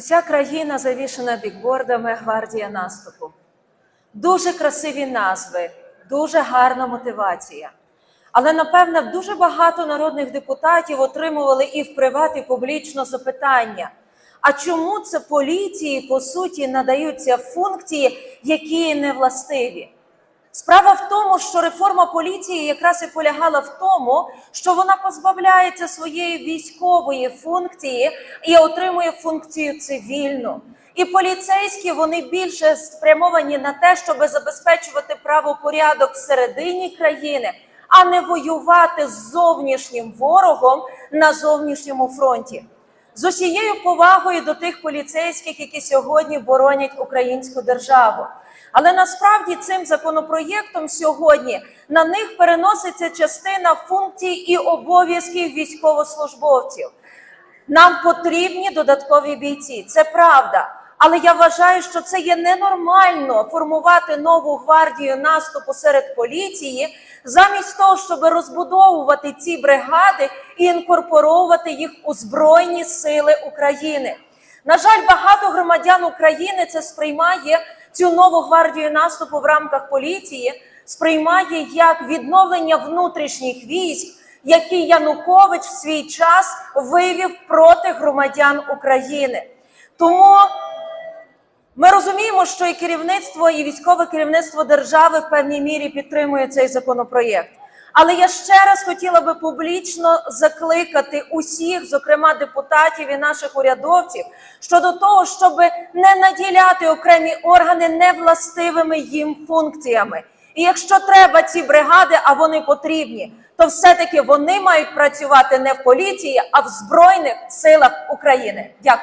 Уся країна завішена бікбордами гвардія наступу. Дуже красиві назви, дуже гарна мотивація. Але напевне дуже багато народних депутатів отримували і в приват, і публічно запитання. А чому це поліції по суті надаються функції, які не властиві? Справа в тому, що реформа поліції якраз і полягала в тому, що вона позбавляється своєї військової функції і отримує функцію цивільну. І поліцейські вони більше спрямовані на те, щоб забезпечувати правопорядок всередині країни, а не воювати з зовнішнім ворогом на зовнішньому фронті. З усією повагою до тих поліцейських, які сьогодні боронять українську державу. Але насправді цим законопроєктом сьогодні на них переноситься частина функцій і обов'язків військовослужбовців. Нам потрібні додаткові бійці, це правда. Але я вважаю, що це є ненормально формувати нову гвардію наступу серед поліції, замість того, щоб розбудовувати ці бригади і інкорпоровувати їх у Збройні Сили України. На жаль, багато громадян України це сприймає цю нову гвардію наступу в рамках поліції, сприймає як відновлення внутрішніх військ, які Янукович в свій час вивів проти громадян України. Тому ми розуміємо, що і керівництво, і військове керівництво держави в певній мірі підтримує цей законопроєкт. Але я ще раз хотіла би публічно закликати усіх, зокрема депутатів і наших урядовців, щодо того, щоб не наділяти окремі органи невластивими їм функціями. І якщо треба ці бригади, а вони потрібні, то все-таки вони мають працювати не в поліції, а в Збройних силах України. Дякую.